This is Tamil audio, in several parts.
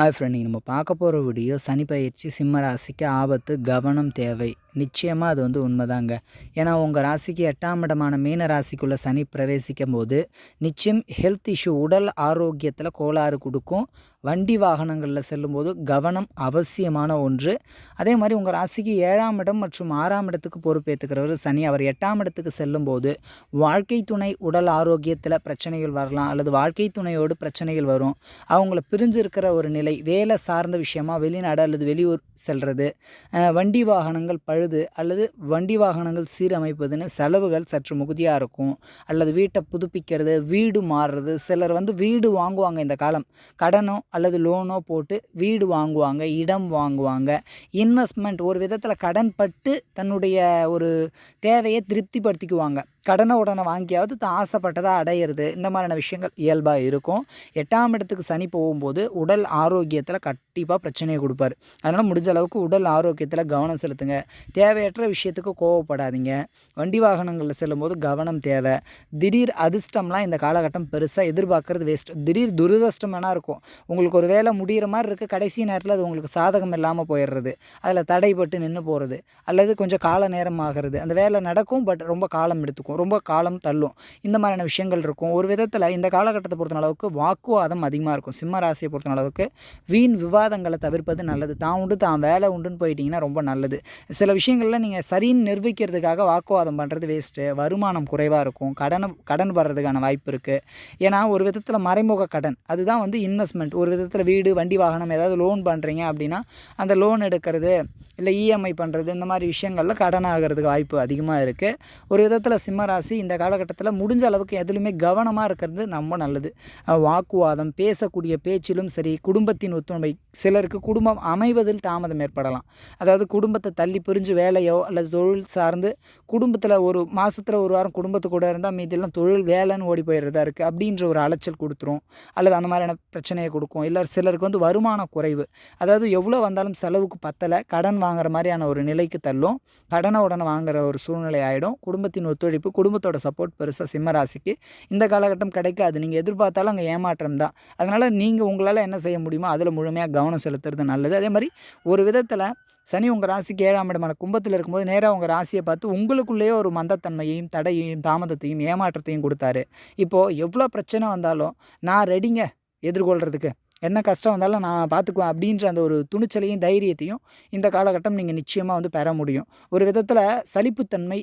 ஹாய் ஃப்ரெண்ட் நம்ம பார்க்க போகிற வீடியோ சனி பயிற்சி சிம்ம ராசிக்கு ஆபத்து கவனம் தேவை. நிச்சயமாக அது வந்து உண்மைதாங்க. ஏன்னா உங்கள் ராசிக்கு எட்டாம் இடமான மீன ராசிக்குள்ளே சனி பிரவேசிக்கும் போது நிச்சயம் ஹெல்த் இஷ்யூ உடல் ஆரோக்கியத்தில் கோளாறு கொடுக்கும். வண்டி வாகனங்களில் செல்லும்போது கவனம் அவசியமான ஒன்று. அதே மாதிரி உங்கள் ராசிக்கு ஏழாம் இடம் மற்றும் ஆறாம் இடத்துக்கு பொறுப்பேற்றுக்கிறவர் சனி அவர் எட்டாம் இடத்துக்கு செல்லும்போது வாழ்க்கை துணை உடல் ஆரோக்கியத்தில் பிரச்சனைகள் வரலாம் அல்லது வாழ்க்கை துணையோடு பிரச்சனைகள் வரும். அவங்கள பிரிஞ்சு இருக்கிற ஒரு நிலை வேலை சார்ந்த விஷயமா வெளிநாடு அல்லது வெளியூர் செல்வது வண்டி வாகனங்கள் பழுது அல்லது வண்டி வாகனங்கள் சீரமைப்பதுன்னு செலவுகள் சற்று மிகுதியாக இருக்கும். அல்லது வீட்டை புதுப்பிக்கிறது வீடு மாறுறது சிலர் வந்து வீடு வாங்குவாங்க இந்த காலம். கடனோ அல்லது லோனோ போட்டு வீடு வாங்குவாங்க இடம் வாங்குவாங்க. இன்வெஸ்ட்மெண்ட் ஒரு விதத்தில் கடன் பட்டு தன்னுடைய ஒரு தேவையை திருப்திப்படுத்திக்குவாங்க. கடனை உடனே வாங்கியாவது தான் ஆசைப்பட்டதாக அடையிறது. இந்த மாதிரியான விஷயங்கள் இயல்பாக இருக்கும். எட்டாம் இடத்துக்கு சனி போகும்போது உடல் ஆரோக்கியத்தில் கண்டிப்பாக பிரச்சனையை கொடுப்பாரு. அதனால் முடிஞ்ச அளவுக்கு உடல் ஆரோக்கியத்தில் கவனம் செலுத்துங்க. தேவையற்ற விஷயத்துக்கு கோவப்படாதீங்க. வண்டி வாகனங்களில் செல்லும்போது கவனம் தேவை. திடீர் அதிர்ஷ்டம்லாம் இந்த காலகட்டம் பெருசாக எதிர்பார்க்கறது வேஸ்ட் திடீர் துரதிர்ஷ்டம் வேணால் இருக்கும். உங்களுக்கு ஒரு வேலை முடிகிற மாதிரி இருக்குது கடைசி நேரத்தில் அது உங்களுக்கு சாதகம் இல்லாமல் போயிடுறது. அதில் தடைப்பட்டு நின்று போகிறது அல்லது கொஞ்சம் கால நேரம் ஆகிறது. அந்த வேலை நடக்கும் பட் ரொம்ப காலம் எடுத்துக்கும். ரொம்ப காலம் தள்ளும். இந்த மாதிரியான விஷயங்கள் இருக்கும். ஒரு விதத்தில் இந்த காலகட்டத்தை பொறுத்த அளவுக்கு வாக்குவாதம் அதிகமாக இருக்கும். சிம்ம ராசியை பொறுத்த அளவுக்கு வீண் விவாதங்களை தவிர்ப்பது நல்லது. தான் உண்டு தான் வேலை உண்டுன்னு போயிட்டீங்கன்னா ரொம்ப நல்லது. சில விஷயங்களில் நீங்கள் சரின்னு நிரூபிக்கிறதுக்காக வாக்குவாதம் பண்ணுறது வேஸ்ட்டு வருமானம் குறைவாக இருக்கும். கடன் கடன் வர்றதுக்கான வாய்ப்பு இருக்குது ஏன்னா ஒரு விதத்தில் மறைமுக கடன். அதுதான் வந்து இன்வெஸ்ட்மெண்ட் ஒரு விதத்தில் வீடு வண்டி வாகனம் ஏதாவது லோன் பண்ணுறீங்க அப்படின்னா அந்த லோன் எடுக்கிறது இல்லை இஎம்ஐ பண்ணுறது இந்த மாதிரி விஷயங்களில் கடன் ஆகிறதுக்கு வாய்ப்பு அதிகமாக இருக்குது ஒரு விதத்தில் சிம்ம ராசி இந்த காலகட்டத்தில் முடிஞ்ச அளவுக்கு எதுலையுமே கவனமாக இருக்கிறது ரொம்ப நல்லது. வாக்குவாதம் பேசக்கூடிய பேச்சிலும் சரி குடும்பத்தின் ஒத்துழைமை சிலருக்கு குடும்பம் அமைவதில் தாமதம் ஏற்படலாம். அதாவது குடும்பத்தை தள்ளி பிரிஞ்சு வேலையோ அல்லது தொழில் சார்ந்து குடும்பத்தில் ஒரு மாதத்தில் ஒரு வாரம் குடும்பத்து கூட இருந்தால் மீதியெல்லாம் தொழில் வேலைன்னு ஓடி போயிடுறதா இருக்குது அப்படின்ற ஒரு அலைச்சல் கொடுத்துரும். அல்லது அந்த மாதிரியான பிரச்சனையை கொடுக்கும். இல்லை சிலருக்கு வந்து வருமான குறைவு. அதாவது எவ்வளோ வந்தாலும் செலவுக்கு பத்தலை. கடன் வாங்குற மாதிரியான ஒரு நிலைக்கு தள்ளும். கடனை உடனே வாங்குற ஒரு சூழ்நிலை ஆகிடும் குடும்பத்தின் ஒத்துழைப்பு குடும்பத்தோட சப்போர்ட் பெருசாக சிம்மராசிக்கு இந்த காலகட்டம் கிடைக்காது. நீங்கள் எதிர்பார்த்தாலும் அங்கே ஏமாற்றம் தான். அதனால் நீங்கள் உங்களால் என்ன செய்ய முடியுமோ அதில் முழுமையாக கவனம் செலுத்துறது நல்லது. அதே மாதிரி ஒரு விதத்தில் சனி உங்கள் ராசிக்கு ஏழாம் இடமான கும்பத்தில் இருக்கும்போது நேராக உங்கள் ராசியை பார்த்து உங்களுக்குள்ளேயே ஒரு மந்தத்தன்மையையும் தடையையும் தாமதத்தையும் ஏமாற்றத்தையும் கொடுத்தாரு. இப்போது எவ்வளோ பிரச்சனை வந்தாலும் நான் ரெடிங்க எதிர்கொள்கிறதுக்கு என்ன கஷ்டம் வந்தாலும் நான் பார்த்துக்குவேன் அப்படின்ற அந்த ஒரு துணிச்சலையும் தைரியத்தையும் இந்த காலகட்டம் நீங்கள் நிச்சயமாக வந்து பெற முடியும். ஒரு விதத்தில் சலிப்புத்தன்மை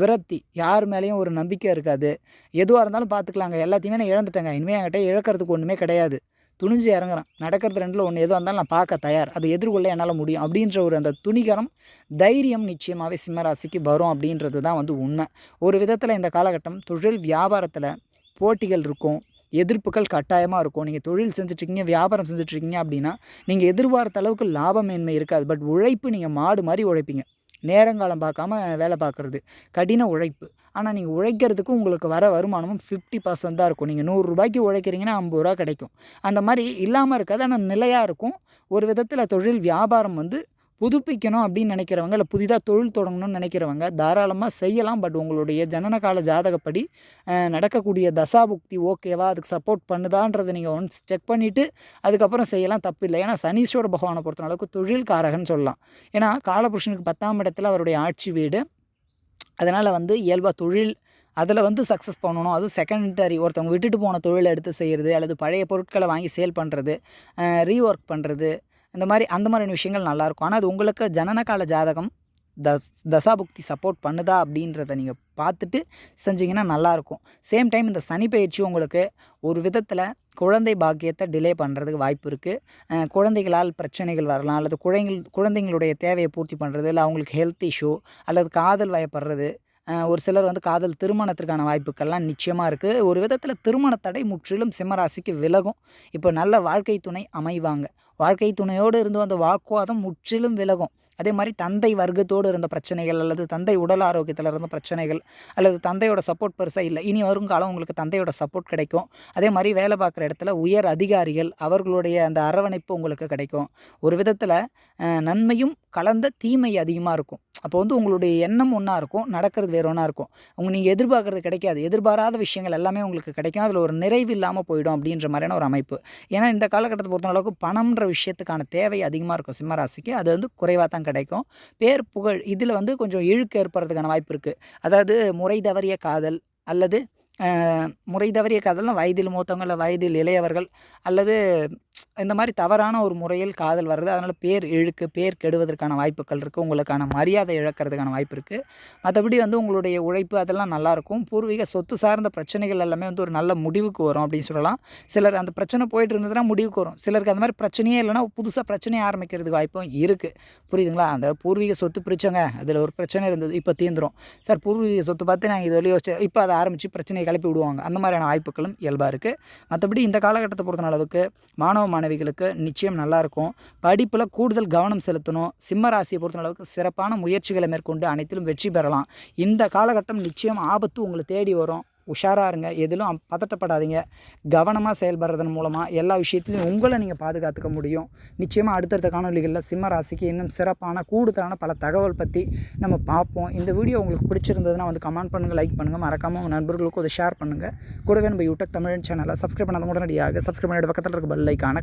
விரக்தி யார் மேலேயும் ஒரு நம்பிக்கை இருக்காது. எதுவாக இருந்தாலும் பார்த்துக்கலாங்க எல்லாத்தையுமே நான் இழந்துட்டேங்க. இனிமேல் என்கிட்ட இழக்கிறதுக்கு ஒன்றுமே கிடையாது. துணிஞ்சு இறங்குறேன். நடக்கிறது ரெண்டில் ஒன்று எதுவாக இருந்தாலும் நான் பார்க்க தயார். அதை எதிர்கொள்ள என்னால் முடியும். அப்படின்ற ஒரு அந்த துணிகரம் தைரியம் நிச்சயமாகவே சிம்மராசிக்கு வரும் அப்படின்றது தான் வந்து உண்மை. ஒரு விதத்தில் இந்த காலகட்டம் தொழில் வியாபாரத்தில் போட்டிகள் இருக்கும். எதிர்ப்புகள் கட்டாயமாக இருக்கும். நீங்கள் தொழில் செஞ்சுட்ருக்கீங்க வியாபாரம் செஞ்சுட்ருக்கீங்க அப்படின்னா நீங்கள் எதிர்பார்த்த அளவுக்கு லாபமேன்மை இருக்காது. பட் உழைப்பு நீங்கள் மாடு மாதிரி உழைப்பீங்க. நேரங்காலம் பார்க்காம வேலை பார்க்குறது. கடின உழைப்பு. ஆனால் நீங்கள் உழைக்கிறதுக்கு உங்களுக்கு வர வருமானமும் ஃபிஃப்டி பர்சன்ட் தான் இருக்கும். நீங்கள் நூறுரூபாய்க்கு உழைக்கிறீங்கன்னா ஐம்பது ரூபா கிடைக்கும். அந்த மாதிரி இல்லாமல் இருக்காது. ஆனால் நிலையாக இருக்கும். ஒரு விதத்தில் தொழில் வியாபாரம் வந்து புதுப்பிக்கணும் அப்படின்னு நினைக்கிறவங்க இல்லை புதிதாக தொழில் தொடங்கணும்னு நினைக்கிறவங்க தாராளமாக செய்யலாம். பட் உங்களுடைய ஜனனகால ஜாதகப்படி நடக்கக்கூடிய தசாபுக்தி ஓகேவா? அதுக்கு சப்போர்ட் பண்ணுதான்றதை நீங்கள் ஒன்ஸ் செக் பண்ணிவிட்டு அதுக்கப்புறம் செய்யலாம். தப்பு இல்லை. ஏன்னா சனீஸ்வர பகவானை பொறுத்த அளவுக்கு தொழில் காரகன்னு சொல்லலாம். ஏன்னா காலபுருஷனுக்கு பத்தாம் இடத்துல அவருடைய ஆட்சி வீடு. அதனால் வந்து இயல்பாக தொழில் அதில் வந்து சக்ஸஸ் பண்ணணும். அதுவும் செகண்டரி ஒருத்தவங்க விட்டுட்டு போன தொழிலை எடுத்து செய்கிறது அல்லது பழைய பொருட்களை வாங்கி சேல் பண்ணுறது ரீஒர்க் பண்ணுறது இந்த மாதிரி அந்த மாதிரியான விஷயங்கள் நல்லாயிருக்கும். ஆனால் அது உங்களுக்கு ஜனனகால ஜாதகம் தஸ் தசாபுக்தி சப்போர்ட் பண்ணுதா அப்படின்றத நீங்கள் பார்த்துட்டு செஞ்சீங்கன்னா நல்லாயிருக்கும். சேம் டைம் இந்த சனி பயிற்சி உங்களுக்கு ஒரு விதத்தில் குழந்தை பாக்கியத்தை டிலே பண்ணுறதுக்கு வாய்ப்பு இருக்குது குழந்தைகளால் பிரச்சனைகள் வரலாம் அல்லது குழந்தைகள் குழந்தைங்களுடைய தேவையை பூர்த்தி பண்ணுறது இல்லை அவங்களுக்கு ஹெல்த் இஷ்யூ அல்லது காதல் வயப்படுறது ஒரு சிலர் வந்து காதல் திருமணத்திற்கான வாய்ப்புகள்லாம் நிச்சயமாக இருக்குது ஒரு விதத்தில் திருமண தடை முற்றிலும் சிம்மராசிக்கு விலகும். இப்போ நல்ல வாழ்க்கை துணை அமைவாங்க. வாழ்க்கை துணையோடு இருந்து அந்த வாக்குவாதம் முற்றிலும் விலகும். அதே மாதிரி தந்தை வர்க்கத்தோடு இருந்த பிரச்சனைகள் அல்லது தந்தை உடல் ஆரோக்கியத்தில் இருந்த பிரச்சனைகள் அல்லது தந்தையோட சப்போர்ட் பெருசாக இல்லை. இனி வருங்காலம் உங்களுக்கு தந்தையோட சப்போர்ட் கிடைக்கும். அதே மாதிரி வேலை பார்க்குற இடத்துல உயர் அதிகாரிகள் அவர்களுடைய அந்த அரவணைப்பு உங்களுக்கு கிடைக்கும். ஒரு விதத்தில் நன்மையும் கலந்த தீமை அதிகமாக இருக்கும். அப்போ வந்து உங்களுடைய எண்ணம் ஒன்றா இருக்கும் நடக்கிறது வேற ஒன்றா இருக்கும். அவங்க நீங்கள் எதிர்பார்க்கறது கிடைக்காது. எதிர்பாராத விஷயங்கள் எல்லாமே உங்களுக்கு கிடைக்கும். அதில் ஒரு நிறைவு இல்லாமல் போயிடும் அப்படின்ற மாதிரியான ஒரு அமைப்பு. ஏன்னா இந்த காலகட்டத்தை பொறுத்த அளவுக்கு பணம்ன்ற விஷயத்துக்கான தேவை அதிகமாக இருக்கும் சிம்மராசிக்கு அது வந்து குறைவாக தான் கிடைக்கும். பேர் புகழ் இதில் வந்து கொஞ்சம் இழுக்கு ஏற்படுறதுக்கான வாய்ப்பு இருக்குது அதாவது முறை தவறிய காதல் அல்லது முறை தவறிய காதல்னால் வயதில் மூத்தவங்கள் வயதில் இளையவர்கள் அல்லது இந்த மாதிரி தவறான ஒரு முறையில் காதல் வர்றது அதனால் பேர் இழுக்கு பேர் கெடுவதற்கான வாய்ப்புகள் இருக்குது உங்களுக்கான மரியாதை இழக்கிறதுக்கான வாய்ப்பு இருக்குது மற்றபடி வந்து உங்களுடைய உழைப்பு அதெல்லாம் நல்லாயிருக்கும் பூர்வீக சொத்து சார்ந்த பிரச்சனைகள் எல்லாமே வந்து ஒரு நல்ல முடிவுக்கு வரும் அப்படின்னு சொல்லலாம். சிலர் அந்த பிரச்சனை போயிட்டு இருந்ததுன்னா முடிவுக்கு வரும். சிலருக்கு அந்த மாதிரி பிரச்சனையே இல்லைன்னா புதுசாக பிரச்சனையை ஆரம்பிக்கிறதுக்கு வாய்ப்பும் இருக்குது புரியுதுங்களா? அந்த பூர்வீக சொத்து பிரிச்சங்க. அதில் ஒரு பிரச்சனை இருந்தது இப்போ தீந்துரும். சார் பூர்வீக சொத்து பார்த்து நாங்கள் இது வழி யோசிச்சு இப்போ அதை ஆரம்பித்து பிரச்சனையை கிளப்பி விடுவாங்க. அந்த மாதிரியான வாய்ப்புகளும் இயல்பாக இருக்குது மற்றபடி இந்த காலகட்டத்தை பொறுத்த அளவுக்கு மாணவ மாணவிகளுக்கு நிச்சயம் நல்லாயிருக்கும். படிப்பில் கூடுதல் கவனம் செலுத்தணும். சிம்ம ராசியை பொறுத்த அளவுக்கு சிறப்பான முயற்சிகளை மேற்கொண்டு அனைத்திலும் வெற்றி பெறலாம். இந்த காலகட்டம் நிச்சயம் ஆபத்து உங்களை தேடி வரும். உஷாராக இருங்க. எதிலும் பதட்டப்படாதீங்க. கவனமாக செயல்படுறதன் மூலமாக எல்லா விஷயத்துலையும் உங்களை நீங்கள் பாதுகாத்துக்க முடியும். நிச்சயமாக அடுத்தடுத்த காணொலிகளில் சிம்ம ராசிக்கு இன்னும் சிறப்பான கூடுதலான பல தகவல் பற்றி நம்ம பார்ப்போம். இந்த வீடியோ உங்களுக்கு பிடிச்சிருந்ததுன்னா வந்து கமெண்ட் பண்ணுங்கள் லைக் பண்ணுங்கள் மறக்காமல் உங்கள் நண்பர்களுக்கும் அதை ஷேர் பண்ணுங்கள் கூடவே நம்ம யூடியூப் தமிழ் சேனலை சப்ஸ்கிரைப் பண்ணாத உடனடியாக சப்ஸ்கிரைப் பண்ணிட்டு பக்கத்தில் இருக்க பெல் ஐக்கான